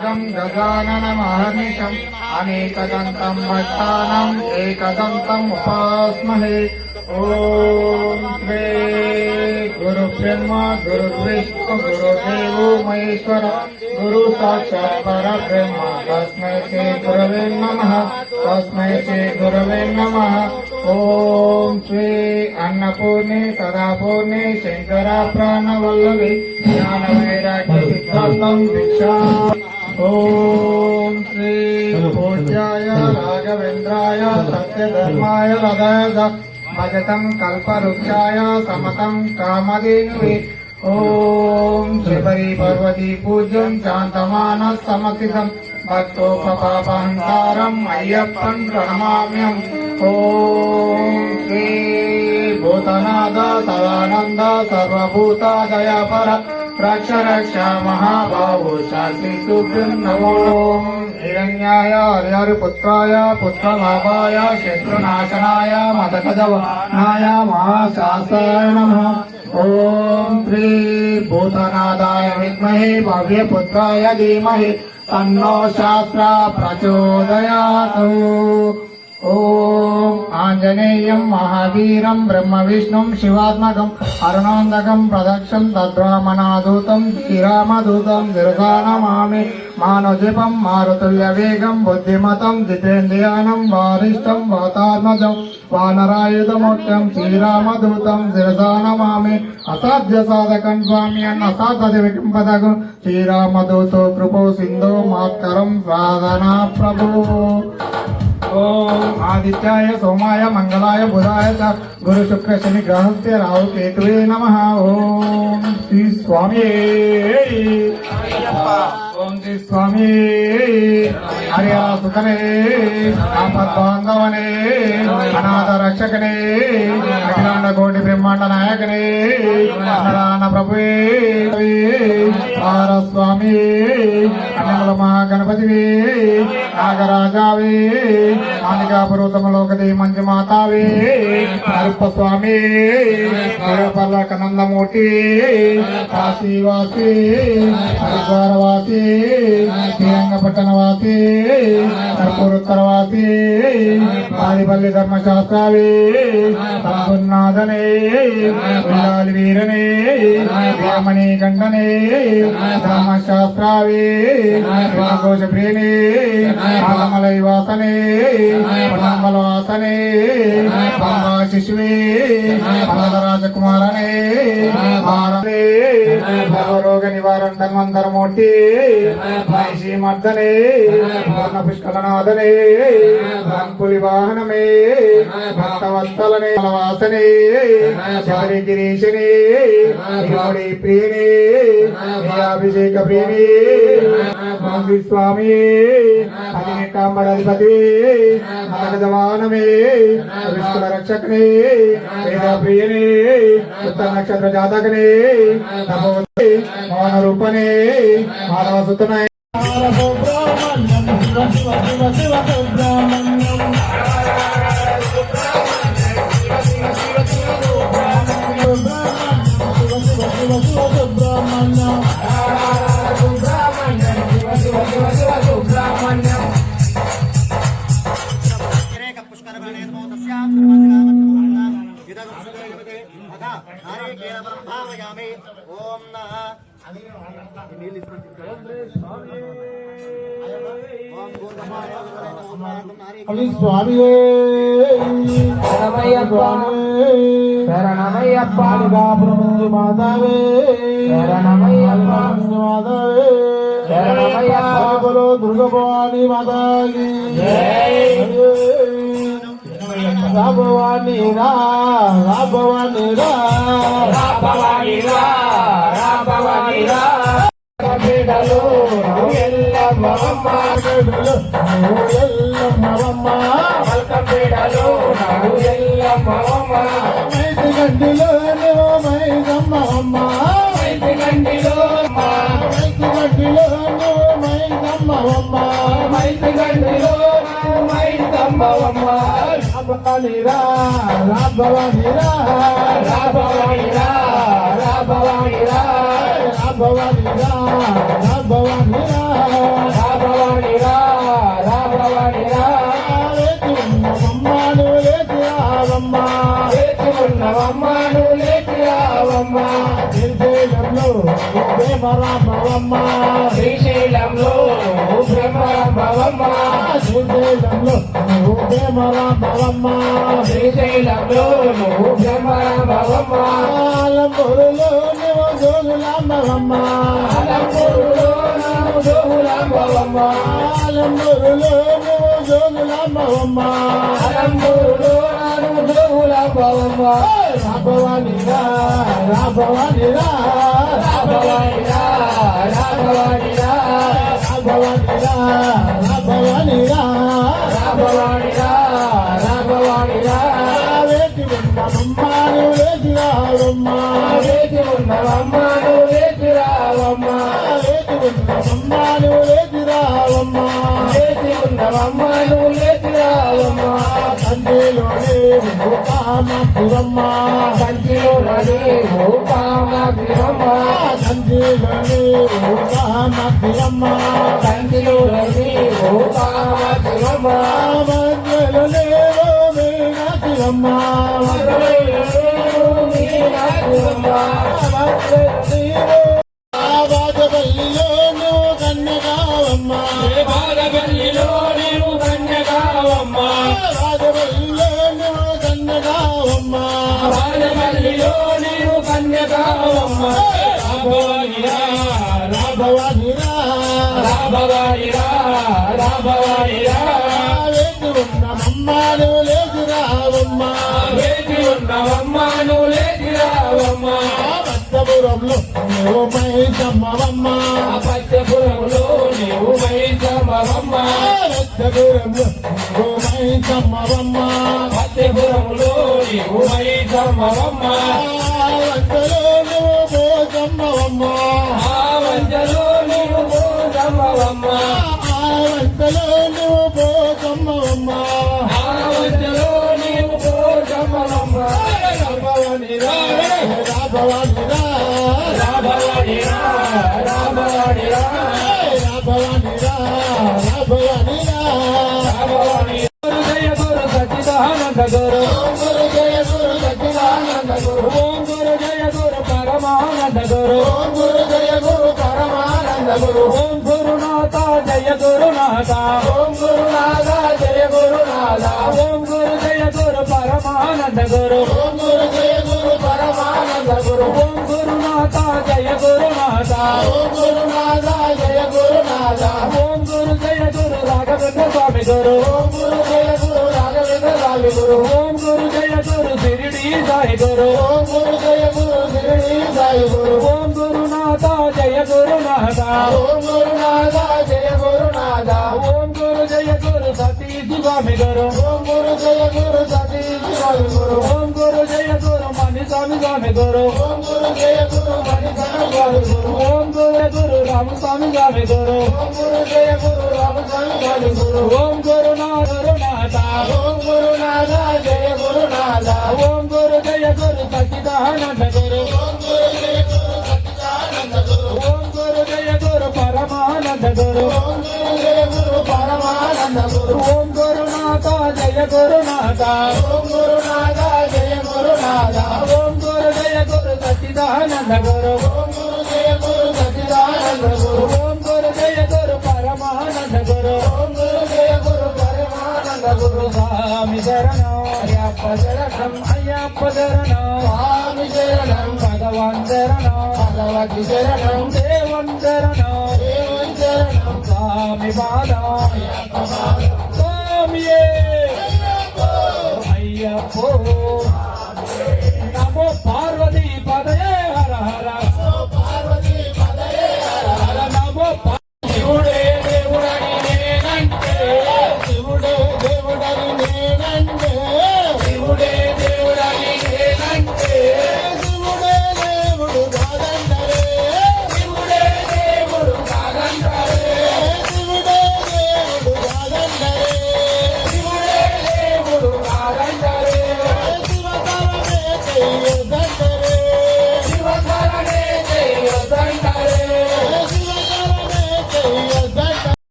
गजाननमहर्निशम् गजाननमहर्निशम् अनेकदन्तम् भक्तानाम् एकदन्तम् उपास्महे। ॐ गुरु गुरुब्रह्म गुरुविष्णु गुरुदेवो महेश्वर, गुरु साक्षात् परब्रह्म। तस्म से गुरवे नम, तस्म से गुरवे नम। ॐ श्री अन्नपूर्णे, सदापूर्णे शङ्करा प्राणवल्लभे ज्ञानवैराग्यसिद्धान्तम् दीक्षा ॐ श्री पूज्याय राघवेन्द्राय सत्यधर्माय हृदय भजतं कल्पवृक्षाय समतं कामधेनुवे। ॐ श्रीपरी पर्वती पूज्यं शान्तमानः समतितं भक्तोपपापहङ्कारम् अय्यप्पन् प्रणमाम्यम् ॐ श्री भूतनाद सदानन्द सर्वभूतादयपर శ్రీ భూతనాథ సదానంద సర్వభూత దయాపర రక్ష రక్ష మహాబాహు శాంతి సుభ్యం నమో హిరణ్యాయ హరిహరిపుత్రాయ పుత్రలాభాయ శత్రునాశనాయ మదకజవనాయ మహాశాస్త్రాయ నమః ఓం శ్రీ భూతనాథాయ విద్మహే భవ్యపుత్రాయ ధీమహి తన్నో శాస్త్ర ప్రచోదయాతు ఓం ఆంజనేయం మహావీరం బ్రహ్మ విష్ణుం శివాత్మకం అరుణాందకం ప్రదక్షం తద్రామనాదూతం శ్రీరామదూతం దిర్గానమామి మానజపం మారుతుల్య వేగం బుద్ధిమతం జితేంద్రియానం వారిష్టం వాతాత్మజం వానరాయుధముఖ్యం శ్రీరామదూతం శిరసానమామి అసాధ్య సాధకం స్వామి ఓం ఆదిత్యాయ సోమాయ మంగళాయ బుధాయ గురు శుక్ర శని గ్రహస్య రావు కేతువే నమ ఓం శ్రీ స్వామి ఓం శ్రీ స్వామి హరిహర సుతనే ఆపద్బాంధవనే అనాథ రక్షకనే అఖిలాండ కోటి బ్రహ్మాండ నాయకనే అన్నదాన ప్రభువే భార స్వామి అన్నముల మహాగణపతివే నాగరాజావే మానికాపురోతమ పర్వతములోకదే మంజు మాతావే నరుప్ప స్వామి పర్ల నందమూర్తి కాశీవాసి హరిద్వారవాసి శ్రీరంగపట్టణవాసి కర్పూరోత్తరవాసి ఆదిపల్లి ధర్మశాస్త్రావే సంపున్నాథనే విల్లాలి వీరనే రామణి గండనే ధర్మశాస్త్రావే కోశ ప్రియనే ఆలమలై వాసనే పంబా శిశువే పనద రాజకుమారనే భవరోగ నివారణ ధన్వంతరమూర్తి మహిషి మర్దనే పూర్ణ పుష్కలనాథనే పులి వాహనమే భక్తవత్సలనే. వాసనే శబరి గిరీశనే ప్రియనే. అభిషేక ప్రియనే. మంది స్వామి జవానమే విష్ణుల రక్షకనే. ప్రియనే ఉత్తర నక్షత్ర జాతకనే. తపవతి మౌన రూపనే మానవ సుతనే వ్యతిరేక ఓం భూర్భువాయ ఓం నారీకేణ స్వామి శరణమయ్యప్ప శరణమయ్యప్ప మాతావే శరణమయ్యప్ప మాతావే. శరణమయ్యప్ప బలో దుర్గ భవాని మాతాకి. రా భవాని రా రా భవాని రా భవాని బిడ్డలు నువ్వు ఎల్లమ్మవమ్మ బిడ్డలు నువ్వు ఎల్లమ్మవమ్మ పీడలు నడు ఎల్లమ్మవమ్మ మైతి గంటిలో నువ్వు మైదమ్మవమ్మ భవాని రా రా భవాని రా రా భవాని రా రా భవాని రా లేచి ఉన్నవమ్మాను లేచి రావమ్మా లేచి ఉన్నవమ్మాను లేచి రావమ్మా శ్రీశైలంలో ప్రేమ రామవమ్మ శ్రీశైలంలో ప్రేమ శ్రీశైలంలో ప్రేమ జోగులాంబవమ్మ అలంబూరులో నువ్వు జోగులాంబవమ్మ అలంబూరులో నువ్వు జోగులాంబవమ్మ రాభవానిరా రాభవానిరా రాభవానిరా రాభవానిరా రాభవానిరా రాభవానిరా రాభవాని సంఖ్యలో లేవు కామపురమ్మ సంఖ్యలో లేవు కామపురమ్మ సంఖ్యలో లేవు కామపురమ్మ సంఖ్యలో లేవు కామపురమ్మ మధ్యలో నేను కన్న రాజవల్లిలో నువ్వు కన్యకావమ్మ రాజవల్లిలో నువ్వు పచ్చపురంలో నువ్వు మైసమ్మవమ్మ పచ్చపురంలో నువ్వు మైసమ్మవమ్మ పచ్చపురంలో నువ్వు మైసమ్మవమ్మ పచ్చపురంలో నువ్వు మైసమ్మవమ్మ వంటలో నువ్వు పోసమ్మవమ్మ వంటలో నువ్వు పోసమ్మవమ్మ వంటలో నువ్వు పోసమ్మవమ్మ గురు ఓం గురు జయ గురు పరమానంద గురు ఓం గురునాథ జయ గురునాథ. ఓం గురునాథ జయ గురునాథ. ఓం గురు జయ గురు పరమానంద గురు. ఓం గురు జయ గురు పరమానంద గురు. ఓం గురునాథ జయ గురునాథ. ఓం గురునాథ జయ గురునాథ. ఓం గురు జయ గురు రాఘవేంద్ర స్వామి గురు. ఓం గురు జయ గురు రాఘవేంద్ర స్వామి గురు. ఓం గురు జయ గురు షిరిడి సాయి గురు. ఓం గురు జయ శిరిడి గురు ఓం గురునాథ జయ గురునాథ ఓం గురునాథ జయ గురునాథ ఓం గురు జయ గురు సతీష్ స్వామి గురు ఓం గురు జయ గురు సతీష్ స్వామి గురు ఓం గురు జయ గురు మణిస్వామి స్వామి గురు ఓం గురు జయ గురు మణికరణ స్వామి గురు ఓం గురు గురు రామస్వామి స్వామి గురు ఓం గురు జయ గురు రామస్వామి స్వామి గురు ఓం గురునాథ గురునాథ ఓం గురునాథ జయ గురునాథ ఓం గురు జయ గురు సచిదానంద గురు. ఓం పరమానంద గురు పరమానంద గురు ఓం గురునాథ జయ గురునాథ ఓం గురునాథ జయ గురునాథ ఓం గురు జయ గురు సచిదానంద గురు ఓం గురు జయ గురు సచ్చిదానంద గురు ఓం గురు జయ గురు పరమానంద గురు ఓం గురు జయ గురు పరమానంద గురు స్వామి శరణం అయ్యప్ప శరణం అయ్యప్ప శరణం. స్వామి శరణం. భగవాన్ శరణం. భగవతి శరణం. దేవం శరణం. స్వామి స్వామియే అయ్యప్పో నమో పార్వతీ పదయే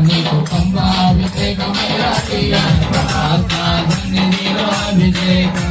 నీకు అమ్మా అభిషేకమయ్యాటి ఆత్మా విజయ అభిషేకం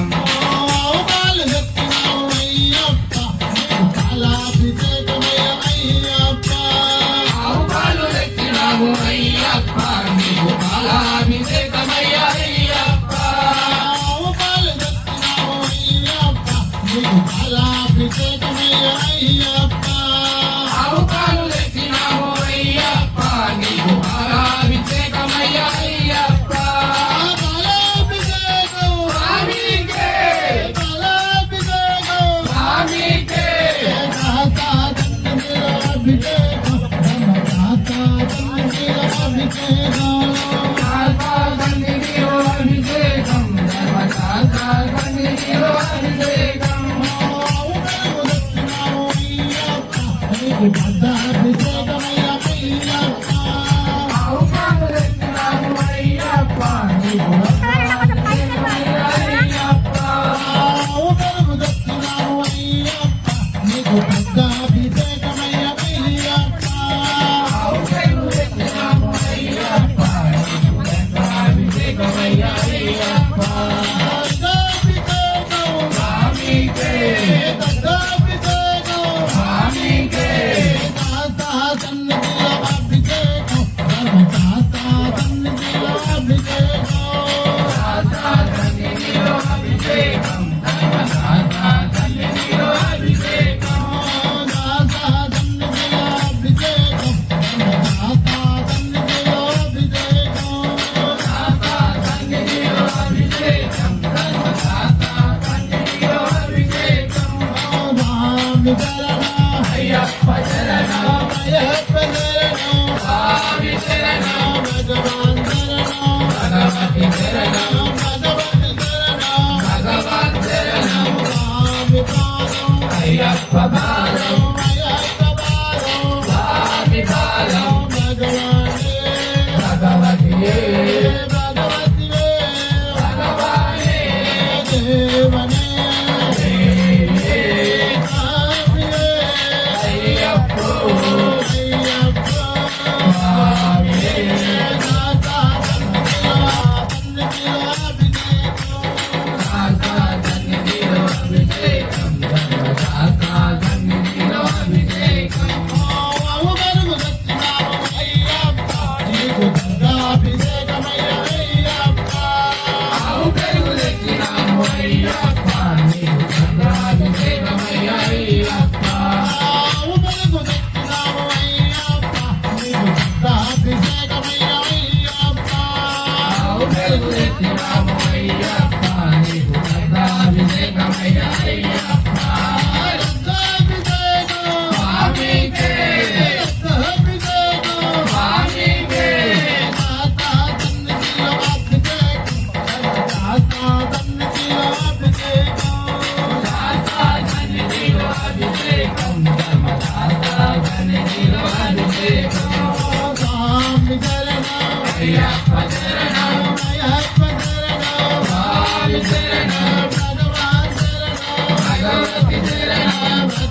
I'm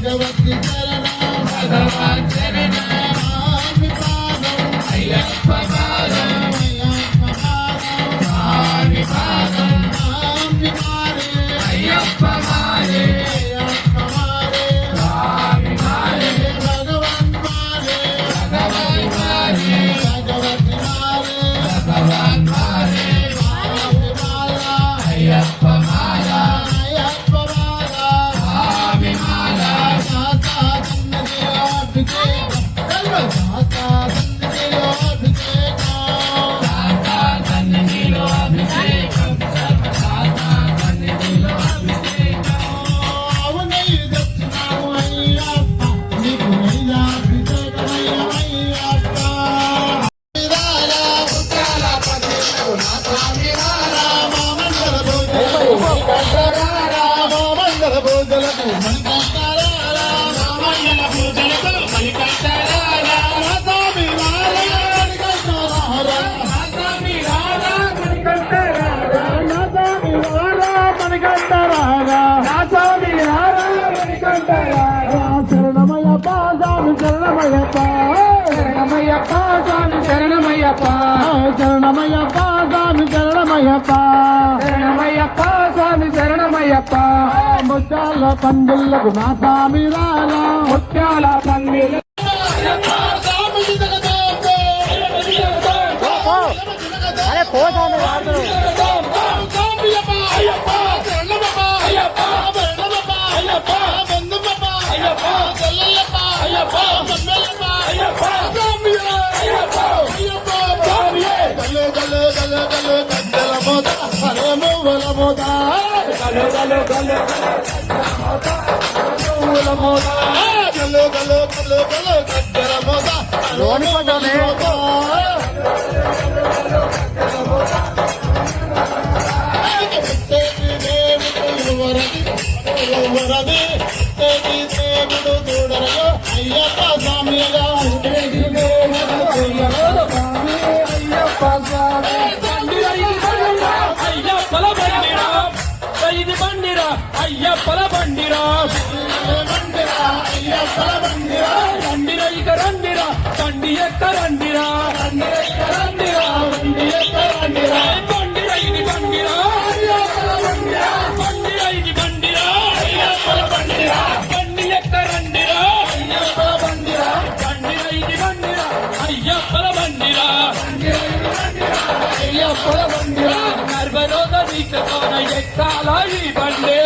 ಭಗವತಿ ಚರಣ ಭಗವತಿ ముత్యాల పందిళ్ళకు మా స్వామి రాలా ముత్యాల పందిల అరే పోతాను వాడుతున్నావు లోని పడ్డానే అయ్యప్ప అయ్యప్పల బండిరా రండిరా ఇక రండిరా బండి ఎక్క రండిరా రండిరా బండి ఎక్క రండిరా బండిరా ఇది బండిరా అయ్యప్పల బండిరా బండిరా ఇది బండిరా అయ్యప్పల బండిరా బండి ఎక్క రండిరా అయ్యప్పల బండిరా బండిరా ఇది బండిరా అయ్యప్పల బండిరా అయ్యప్పల బండిరా గర్భరోగ దీక్షతోన ఎక్కాల ఈ బండి.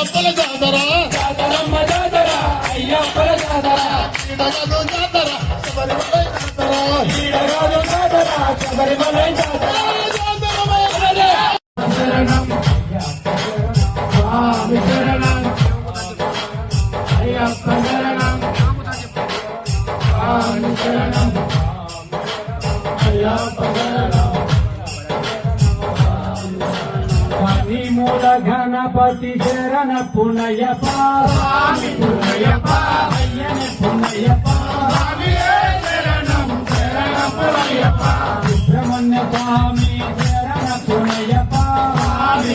అయ్యప్పల జాతర. అయ్యప్పల జాతర. ఈడగదు జాతర. శబరిమల జాతర శబరిమల జాతర. గణపతి శరణ శరణం శరణ పునయ్యప్ప సుబ్రహ్మణ్య స్వామి శరణ పునయ్యప్ప స్వామి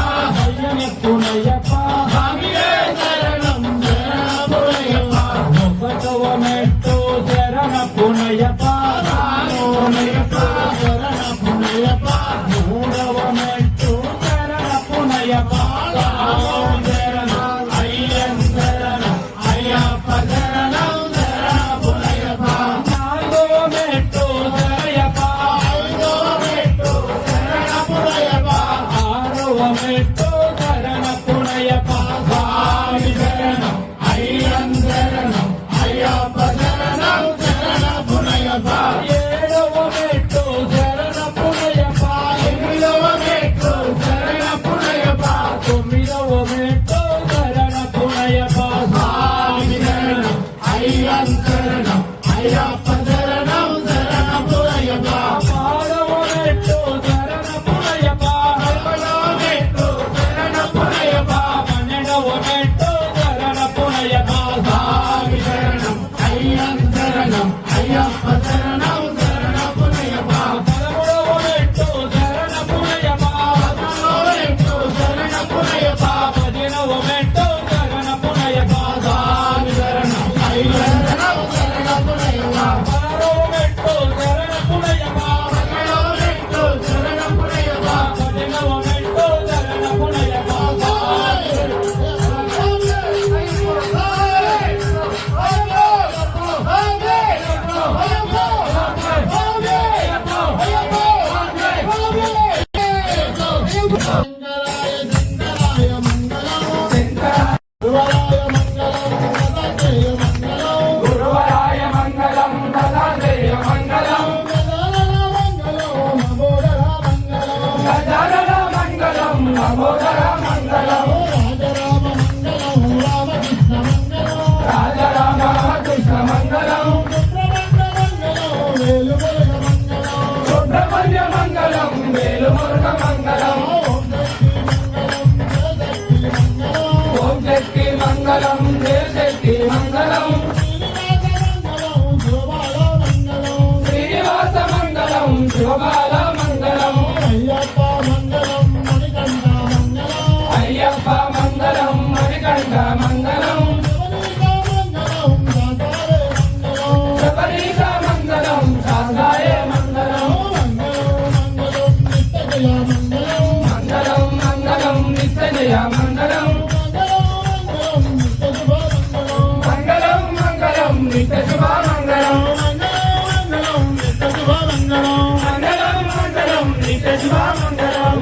నిత్య శుభమంగళం మంగళం నిత్య శుభమంగళం మంగళం మంగళం నిత్య శుభమంగళం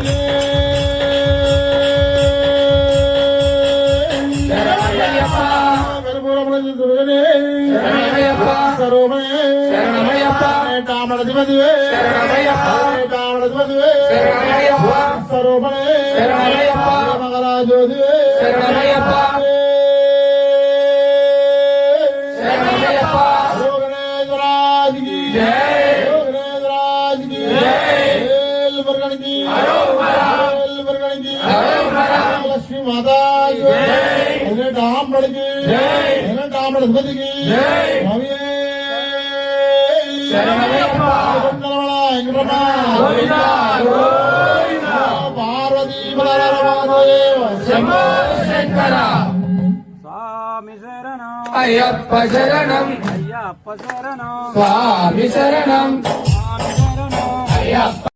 కాపాడుకి. కాపాడు భగతికి పార్వతీ స్వామి శరణం. అయ్యప్ప శరణం. అయ్యప్ప శరణం. స్వామి శరణం. అయ్యప్ప